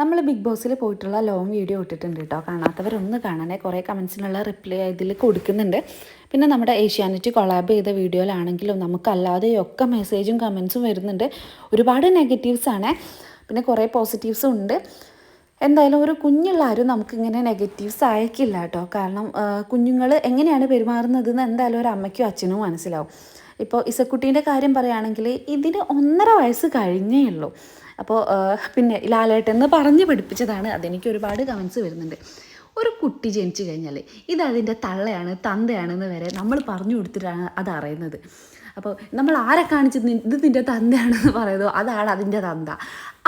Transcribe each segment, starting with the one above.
നമ്മൾ ബിഗ് ബോസിൽ പോയിട്ടുള്ള ലോങ് വീഡിയോ ഇട്ടിട്ടുണ്ട് കേട്ടോ കാണാത്തവരൊന്ന് കാണാനേ കുറേ കമൻസിനുള്ള റിപ്ലൈ ഇതിൽ കൊടുക്കുന്നുണ്ട്. പിന്നെ നമ്മുടെ ഏഷ്യാനെറ്റ് കൊളാബ് ചെയ്ത വീഡിയോയിലാണെങ്കിലും നമുക്കല്ലാതെയൊക്കെ മെസ്സേജും കമൻസും വരുന്നുണ്ട്. ഒരുപാട് നെഗറ്റീവ്സ് ആണ്. പിന്നെ കുറേ പോസിറ്റീവ്സും ഉണ്ട്. എന്തായാലും ഒരു കുഞ്ഞുള്ള ആരും നമുക്കിങ്ങനെ നെഗറ്റീവ്സ് അയക്കില്ല കേട്ടോ കാരണം കുഞ്ഞുങ്ങൾ എങ്ങനെയാണ് പെരുമാറുന്നതെന്ന് എന്തായാലും ഒരു അമ്മയ്ക്കും അച്ഛനും മനസ്സിലാവും. ഇപ്പോൾ ഇസക്കുട്ടീന്റെ കാര്യം പറയുകയാണെങ്കിൽ ഇതിന് ഒന്നര വയസ്സ് കഴിഞ്ഞേ ഉള്ളൂ. അപ്പോൾ പിന്നെ ലാലേട്ടെന്ന് പറഞ്ഞ് പഠിപ്പിച്ചതാണ്. അതെനിക്ക് ഒരുപാട് കമൻസ് വരുന്നുണ്ട്. ഒരു കുട്ടി ജനിച്ചു കഴിഞ്ഞാൽ ഇത് അതിന്റെ തള്ളയാണ് തന്തയാണെന്ന് വരെ നമ്മൾ പറഞ്ഞു കൊടുത്തിട്ടാണ് അത് അറിയുന്നത്. അപ്പോൾ നമ്മൾ ആരെ കാണിച്ച് ഇത് നിന്റെ തന്തയാണെന്ന് പറയുന്നതോ അതാണ് അതിന്റെ തന്ത.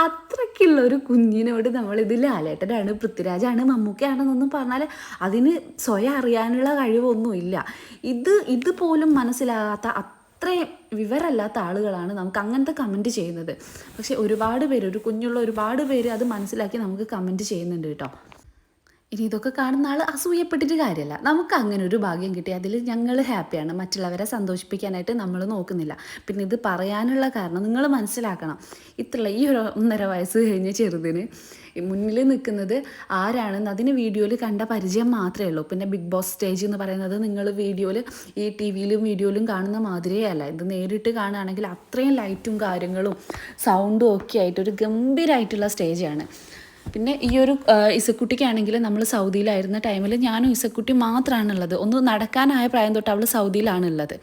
അത്രയ്ക്കുള്ള ഒരു കുഞ്ഞിനോട് നമ്മൾ ഇത് ലാലേട്ടനാണ് പൃഥ്വിരാജാണ് മമ്മൂക്കയാണെന്നൊന്നും പറഞ്ഞാൽ അതിന് സ്വയം അറിയാനുള്ള കഴിവൊന്നുമില്ല. ഇത് ഇതുപോലും മനസ്സിലാകാത്ത അത്രയും വിവരമല്ലാത്ത ആളുകളാണ് നമുക്ക് അങ്ങനത്തെ കമന്റ് ചെയ്യുന്നത്. പക്ഷേ ഒരുപാട് പേര് ഒരു കുഞ്ഞുള്ള ഒരുപാട് പേര് അത് മനസ്സിലാക്കി നമുക്ക് കമന്റ് ചെയ്യുന്നുണ്ട് കേട്ടോ. ഇനി ഇതൊക്കെ കാണുന്ന ആൾ അസൂയപ്പെട്ടിട്ട് കാര്യമല്ല നമുക്ക് അങ്ങനെ ഒരു ഭാഗ്യം കിട്ടി അതിൽ ഞങ്ങൾ ഹാപ്പിയാണ് മറ്റുള്ളവരെ സന്തോഷിപ്പിക്കാനായിട്ട് നമ്മൾ നോക്കുന്നില്ല. പിന്നെ ഇത് പറയാനുള്ള കാരണം നിങ്ങൾ മനസ്സിലാക്കണം. ഇത്ര ഈ ഒരു ഒന്നര വയസ്സ് കഴിഞ്ഞ ചെറുതിന് മുന്നിൽ നിൽക്കുന്നത് ആരാണെന്ന് അതിന് വീഡിയോയിൽ കണ്ട പരിചയം മാത്രമേ ഉള്ളൂ. പിന്നെ ബിഗ് ബോസ് സ്റ്റേജ് എന്ന് പറയുന്നത് നിങ്ങൾ വീഡിയോയിൽ ഈ ടി വിയിലും വീഡിയോയിലും കാണുന്ന മാതിരിയേ അല്ല. ഇത് നേരിട്ട് കാണുകയാണെങ്കിൽ അത്രയും ലൈറ്റും കാര്യങ്ങളും സൗണ്ടും ഒക്കെ ആയിട്ട് ഒരു ഗംഭീരമായിട്ടുള്ള സ്റ്റേജാണ് പിന്നെ ഈ ഒരു ഇസക്കുട്ടിക്കാണെങ്കിൽ നമ്മൾ സൗദിയിലായിരുന്ന ടൈമിൽ ഞാനും ഇസക്കുട്ടി മാത്രമാണുള്ളത് ഒന്ന് നടക്കാനായ പ്രായം തൊട്ട് അവൾ സൗദിയിലാണുള്ളത്.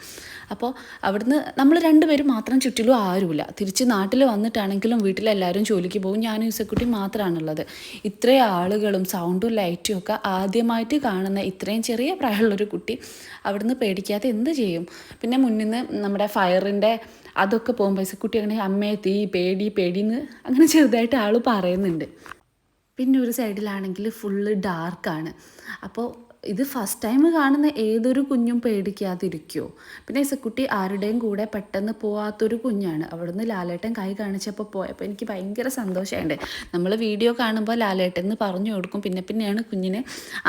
അപ്പോൾ അവിടുന്ന് നമ്മൾ രണ്ടുപേരും മാത്രം ചുറ്റിലും ആരുമില്ല. തിരിച്ച് നാട്ടിൽ വന്നിട്ടാണെങ്കിലും വീട്ടിലെല്ലാവരും ജോലിക്ക് പോകും. ഞാനും ഇസക്കുട്ടി മാത്രമാണുള്ളത് ഇത്രയും ആളുകളും സൗണ്ടും ലൈറ്റും ഒക്കെ ആദ്യമായിട്ട് കാണുന്ന ഇത്രയും ചെറിയ പ്രായമുള്ളൊരു കുട്ടി അവിടുന്ന് പേടിക്കാതെ എന്ത് ചെയ്യും? പിന്നെ മുന്നിൽ നിന്ന് നമ്മുടെ ഫയറിന്റെ അതൊക്കെ പോകുമ്പോൾ ഇസക്കുട്ടി അങ്ങനെ അമ്മയെ തീ പേടി പേടിന്ന് അങ്ങനെ ചെറുതായിട്ട് ആൾ പറയുന്നുണ്ട്. പിന്നെ ഒരു സൈഡിലാണെങ്കിൽ ഫുള്ള് ഡാർക്കാണ് അപ്പോൾ ഇത് ഫസ്റ്റ് ടൈം കാണുന്ന ഏതൊരു കുഞ്ഞും പേടിക്കാതിരിക്കുമോ പിന്നെ ഇസക്കുട്ടി ആരുടെയും കൂടെ പെട്ടെന്ന് പോവാത്തൊരു കുഞ്ഞാണ്. അവിടുന്ന് ലാലേട്ടൻ കൈ കാണിച്ചപ്പോൾ പോയപ്പോൾ എനിക്ക് ഭയങ്കര സന്തോഷമുണ്ട് നമ്മൾ വീഡിയോ കാണുമ്പോൾ ലാലേട്ടൻ എന്ന് പറഞ്ഞു കൊടുക്കും. പിന്നെ പിന്നെയാണ് കുഞ്ഞിനെ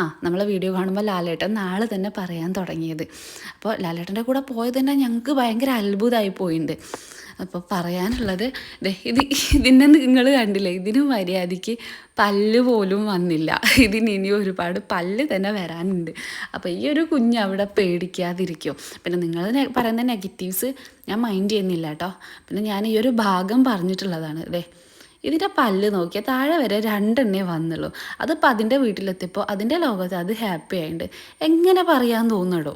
ആ നമ്മളെ വീഡിയോ കാണുമ്പോൾ ലാലേട്ടൻ നാളെ തന്നെ പറയാൻ തുടങ്ങിയത്. അപ്പോൾ ലാലേട്ടന്റെ കൂടെ പോയത് തന്നെ ഞങ്ങൾക്ക് ഭയങ്കര അത്ഭുതമായി പോയിട്ടുണ്ട് അപ്പോൾ പറയാനുള്ളത് ഇത് ഇതിനെ നിങ്ങൾ കണ്ടില്ലേ? ഇതിന് മര്യാദയ്ക്ക് പല്ല് പോലും വന്നില്ല. ഇതിന് ഇനി ഒരുപാട് പല്ല് തന്നെ വരാനുണ്ട്. അപ്പോൾ ഈ ഒരു കുഞ്ഞ് അവിടെ പേടിക്കാതിരിക്കും. പിന്നെ നിങ്ങൾ പറയുന്ന നെഗറ്റീവ്സ് ഞാൻ മൈൻഡ് ചെയ്യുന്നില്ല കേട്ടോ. പിന്നെ ഞാൻ ഈ ഒരു ഭാഗം പറഞ്ഞിട്ടുള്ളതാണ്. ദേ ഇതിന്റെ പല്ല് നോക്കിയാൽ താഴെ വരെ രണ്ടെണ്ണേ വന്നുള്ളൂ. അതിപ്പോൾ അതിന്റെ വീട്ടിലെത്തിയപ്പോൾ അതിന്റെ ലോകത്ത് അത് ഹാപ്പി ആയിട്ടുണ്ട് എങ്ങനെ പറയാൻ തോന്നടോ